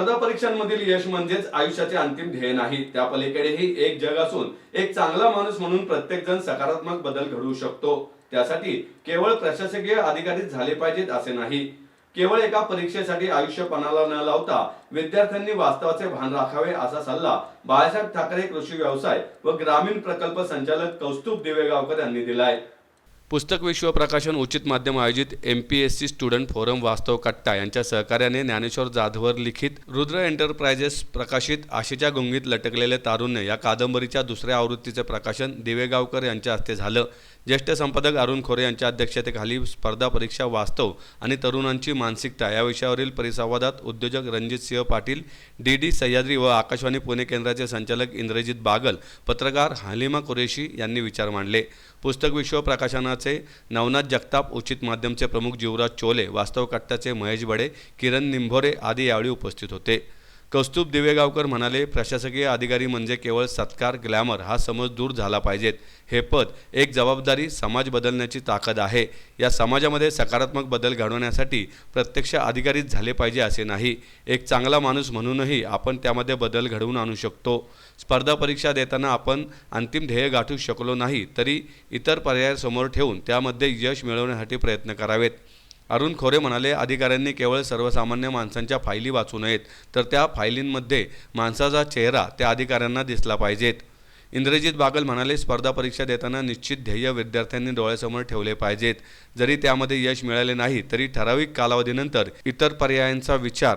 स्पर्धा परीक्षांमधील यश म्हणजेच आयुष्याचे अंतिम ध्येय नाही. त्या पलीकडेही एक जग असून एक चांगला माणूस म्हणून प्रत्येक जण सकारात्मक बदल घडवू शकतो. त्यासाठी केवळ प्रशासकीय अधिकारीच झाले पाहिजेत असे नाही. केवळ एका परीक्षेसाठी आयुष्य पणाला न लावता विद्यार्थ्यांनी वास्तवाचे भान राखावे असा सल्ला बाळासाहेब ठाकरे कृषी व्यवसाय व ग्रामीण प्रकल्प संचालक कौस्तुभ दिवेगावकर यांनी दिलाय. पुस्तक विश्व प्रकाशन उचित माध्यम आयोजित M P S C student forum Vastav Katta यांच्या सहकार्याने ज्ञानेश्वर जाधवर लिखित रुद्र एंटरप्राइजेस प्रकाशित आशेच्या गुंगीत लटकलेले तारुण्य या कादंबरीच्या दुसऱ्या आवृत्तीचे प्रकाशन दिवेगावकर यांच्या हस्ते झालं. ज्येष्ठ संपादक अरुण खोरे यांच्या अध्यक्षतेखाली स्पर्धा परीक्षा वास्तव आणि तरुणांची मानसिकता या विषयावरील परिसंवादात उद्योजक रणजित सिंह पाटील डी डी सह्याद्री व आकाशवाणी पुणे केंद्राचे संचालक इंद्रजित बागल पत्रकार हलिमा कुरेशी यांनी विचार मांडले. पुस्तक विश्व प्रकाशनात माध्यमाचे नवनाथ जगताप उचित माध्यमचे प्रमुख जीवराज चोले वास्तव महेश बडे किरण निंभोरे आदी यावेळी उपस्थित होते. कौस्तुभ दिवेगावकर म्हणाले प्रशासकीय अधिकारी म्हणजे केवळ सत्कार ग्लॅमर हा समज दूर झाला पाहिजेत. हे पद एक जबाबदारी समाज बदलण्याची ताकद आहे. या समाजामध्ये सकारात्मक बदल घडवण्यासाठी प्रत्यक्ष अधिकारीच झाले पाहिजे असे नाही. एक चांगला माणूस म्हणूनही आपण त्यामध्ये बदल घडवून आणू शकतो. स्पर्धा परीक्षा देताना आपण अंतिम ध्येय गाठू शकलो नाही तरी इतर पर्याय समोर ठेवून त्यामध्ये यश मिळवण्यासाठी प्रयत्न करावेत. अरुण खोरे म्हणाले अधिकाऱ्यांनी केवळ सर्वसामान्य माणसांच्या फायली वाचू नयेत तर त्या फायलींमध्ये माणसाचा चेहरा त्या अधिकाऱ्यांना दिसला पाहिजेत. इंद्रजित बागल म्हणाले स्पर्धा परीक्षा देताना निश्चित ध्येय विद्यार्थ्यांनी डोळ्यासमोर ठेवले पाहिजेत. जरी त्यामध्ये यश मिळाले नाही तरी ठराविक कालावधीनंतर इतर पर्यायांचा विचार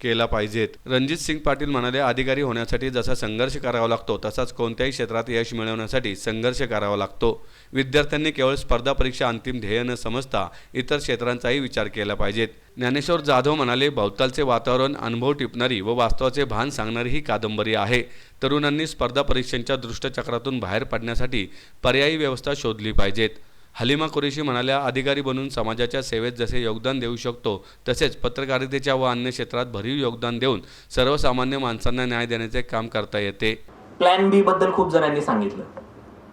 केला पाहिजेत. रणजित सिंग पाटील म्हणाले अधिकारी होण्यासाठी जसा संघर्ष करावा लागतो तसाच कोणत्याही क्षेत्रात यश मिळवण्यासाठी संघर्ष करावा लागतो. विद्यार्थ्यांनी केवळ स्पर्धा परीक्षा अंतिम ध्येय न समजता इतर क्षेत्रांचाही विचार केला पाहिजेत. ज्ञानेश्वर जाधव म्हणाले भवतालचे वातावरण अनुभव टिपणारी व वास्तवाचे भान सांगणारी ही कादंबरी आहे. तरुणांनी स्पर्धा परीक्षांच्या दृष्टचक्रातून बाहेर पडण्यासाठी पर्यायी व्यवस्था शोधली पाहिजेत. हलिमा कुरेशी म्हणाल्या अधिकारी बनून समाजाच्या सेवेत जसे योगदान देऊ शकतो तसेच पत्रकारितेच्या व अन्य क्षेत्रात भरीव योगदान देऊन सर्वसामान्य माणसांना न्याय देण्याचे काम करता येते. प्लॅन बी बद्दल खूप जणांनी सांगितलं.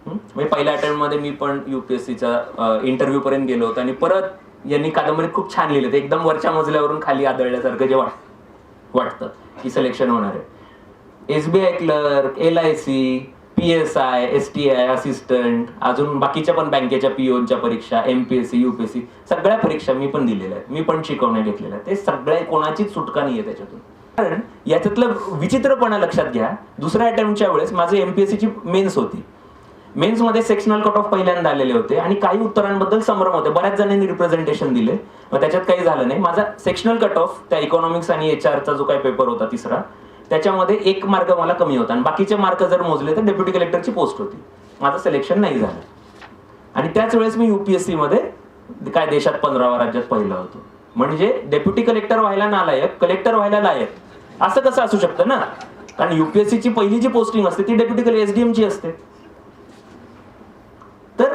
म्हणजे पहिल्या अटेम्प्टमध्ये मी पण युपीएससीच्या इंटरव्ह्यू पर्यंत गेलो होतो आणि परत यांनी कादंबरीत खूप छान लिहिलं एकदम वरच्या मजल्यावरून खाली आदळल्यासारखं जे वाट वाटतं की सिलेक्शन होणार आहे. SBI clerk L I C P S I S T I assistant अजून बाकीच्या पण बँकेच्या पीओच्या परीक्षा M P S C UPSC सगळ्या परीक्षा मी पण दिलेल्या आहेत. मी पण शिकवण्या घेतलेल्या ते सगळ्या कोणाचीच सुटका नाही आहे त्याच्यातून. कारण याच्यातलं विचित्रपणा लक्षात घ्या. दुसऱ्या अटेम्प्टच्या वेळेस माझे एमपीएससीची मेन्स होती. मेन्समध्ये सेक्शनल कट ऑफ पहिल्यांदा आलेले होते आणि काही उत्तरांबद्दल संभ्रम होते. बऱ्याच जणांनी रिप्रेझेंटेशन दिले. मग त्याच्यात काही झालं नाही. माझा सेक्शनल कट ऑफ त्या इकॉनॉमिक्स आणि एच चा जो काही पेपर होता तिसरा त्याच्यामध्ये एक मार्क मला कमी होता. आणि बाकीचे मार्क जर मोजले तर डेप्युटी कलेक्टरची पोस्ट होती. माझं सिलेक्शन नाही झालं. आणि त्याच वेळेस मी युपीएससी मध्ये काय देशात पंधरावा राज्यात पहिला होतो. म्हणजे डेप्युटी कलेक्टर व्हायला नालायक कलेक्टर व्हायला लायक. असं कसं असू शकतं ना? कारण युपीएससीची पहिली जी पोस्टिंग असते ती डेप्युटी कलेक्टर ची असते. तर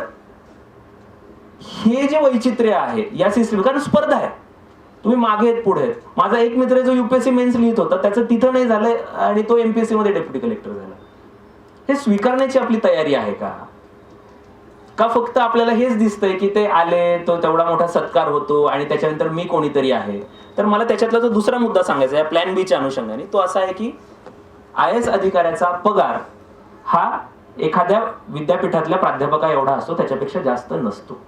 हे जे वैचित्र्य आहे या सिस्टीम कारण स्पर्धा आहे. तुम्ही मागे आहेत पुढे आहेत. माझा एक मित्र जो युपीएससी मेन्स लिहित होता त्याचं तिथं नाही झालंय आणि तो एमपीएससी मध्ये डेप्युटी कलेक्टर झाला. हे स्वीकारण्याची आपली तयारी आहे का? का फक्त आपल्याला हेच दिसतंय की ते आले तो तेवढा मोठा सत्कार होतो आणि त्याच्यानंतर मी कोणीतरी आहे? तर मला त्याच्यातला जो दुसरा मुद्दा सांगायचा आहे प्लॅन बीच्या अनुषंगाने तो असा आहे की आय एस अधिकाऱ्याचा पगार हा एखाद्या विद्यापीठातल्या प्राध्यापका एवढा असतो त्याच्यापेक्षा जास्त नसतो.